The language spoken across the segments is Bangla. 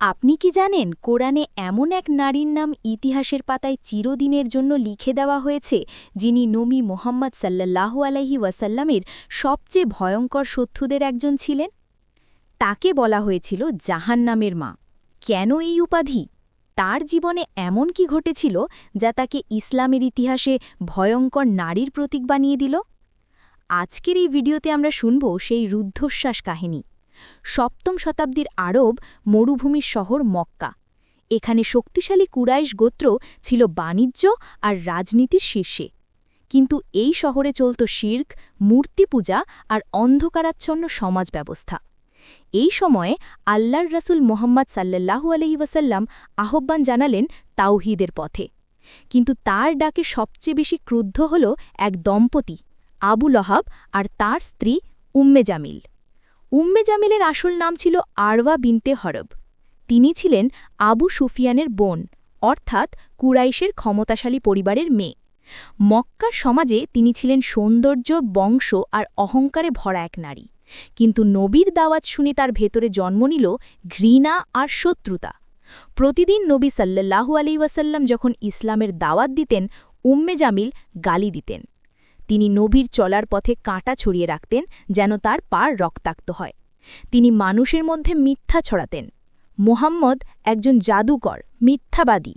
আপনি কি জানেন কোরআনে এমন এক নারীর নাম ইতিহাসের পাতায় চিরদিনের জন্য লিখে দেওয়া হয়েছে, যিনি নবী মোহাম্মদ সাল্লাহ আলহি ওয়াসাল্লামের সবচেয়ে ভয়ঙ্কর শত্রুদের একজন ছিলেন? তাকে বলা হয়েছিল জাহান্নামের মা। কেন এই উপাধি? তার জীবনে এমন কি ঘটেছিল যা তাকে ইসলামের ইতিহাসে ভয়ঙ্কর নারীর প্রতীক বানিয়ে দিল? আজকের এই ভিডিওতে আমরা শুনব সেই রুদ্ধশ্বাস কাহিনী। সপ্তম শতাব্দীর আরব মরুভূমির শহর মক্কা। এখানে শক্তিশালী কুরাইশ গোত্র ছিল বাণিজ্য আর রাজনীতির শীর্ষে। কিন্তু এই শহরে চলত শির্ক মূর্তি পূজা আর অন্ধকারাচ্ছন্ন সমাজ ব্যবস্থা এই সময়ে আল্লাহর রাসুল মোহাম্মদ সাল্লাহু আলহি ওয়াসাল্লাম আহ্বান জানালেন তাওহিদের পথে। কিন্তু তার ডাকে সবচেয়ে বেশি ক্রুদ্ধ হল এক দম্পতি, আবু লহাব আর তার স্ত্রী উম্মে জামিল। উম্মে জামিলের আসল নাম ছিল আরওয়া বিনতে হরব। তিনি ছিলেন আবু সুফিয়ানের বোন, অর্থাৎ কুরাইশের ক্ষমতাশালী পরিবারের মেয়ে। মক্কার সমাজে তিনি ছিলেন সৌন্দর্য, বংশ আর অহংকারে ভরা এক নারী। কিন্তু নবীর দাওয়াত শুনে তার ভেতরে জন্ম নিল ঘৃণা আর শত্রুতা। প্রতিদিন নবী সাল্লাহু আলি ওয়াসাল্লাম যখন ইসলামের দাওয়াত দিতেন, উম্মে জামিল গালি দিতেন। তিনি নবীর চলার পথে কাঁটা ছড়িয়ে রাখতেন যেন তার পার রক্তাক্ত হয়। তিনি মানুষের মধ্যে মিথ্যা ছড়াতেন। মোহাম্মদ একজন জাদুকর, মিথ্যাবাদী।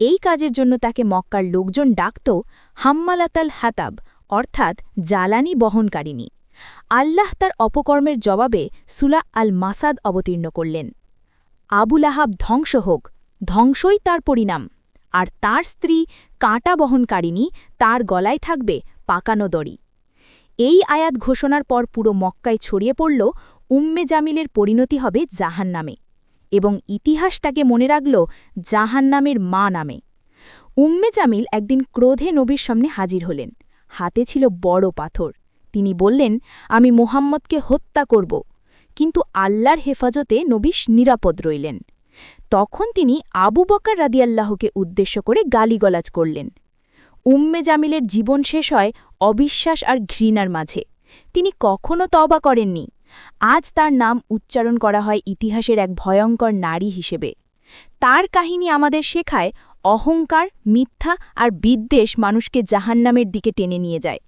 এই কাজের জন্য তাকে মক্কার লোকজন ডাকত হাম্মালাতাল হাতাব, অর্থাৎ জ্বালানি বহনকারিণী। আল্লাহ তার অপকর্মের জবাবে সুলা আল মাসাদ অবতীর্ণ করলেন। আবুল আহাব ধ্বংস হোক, ধ্বংসই তার পরিণাম। আর তার স্ত্রী কাঁটা বহনকারিণী তার গলায় থাকবে পাকানো দড়ি। এই আয়াত ঘোষণার পর পুরো মক্কায় ছড়িয়ে পড়ল উম্মে জামিলের পরিণতি হবে জাহান নামে এবং ইতিহাসটাকে মনে রাখল জাহান নামের মা নামে। উম্মে জামিল একদিন ক্রোধে নবীর সামনে হাজির হলেন। হাতে ছিল বড় পাথর। তিনি বললেন, আমি মোহাম্মদকে হত্যা করব। কিন্তু আল্লাহর হেফাজতে নবীশ নিরাপদ রইলেন। তখন তিনি আবু বকার রাদিয়াল্লাহকে উদ্দেশ্য করে গালিগলাজ করলেন। উম্মে জামিলের জীবন শেষ হয় অবিশ্বাস আর ঘৃণার মাঝে। তিনি কখনো তবা করেননি। আজ তার নাম উচ্চারণ করা হয় ইতিহাসের এক ভয়ঙ্কর নারী হিসেবে। তার কাহিনী আমাদের শেখায় অহংকার, মিথ্যা আর বিদ্বেষ মানুষকে জাহান্নামের দিকে টেনে নিয়ে যায়।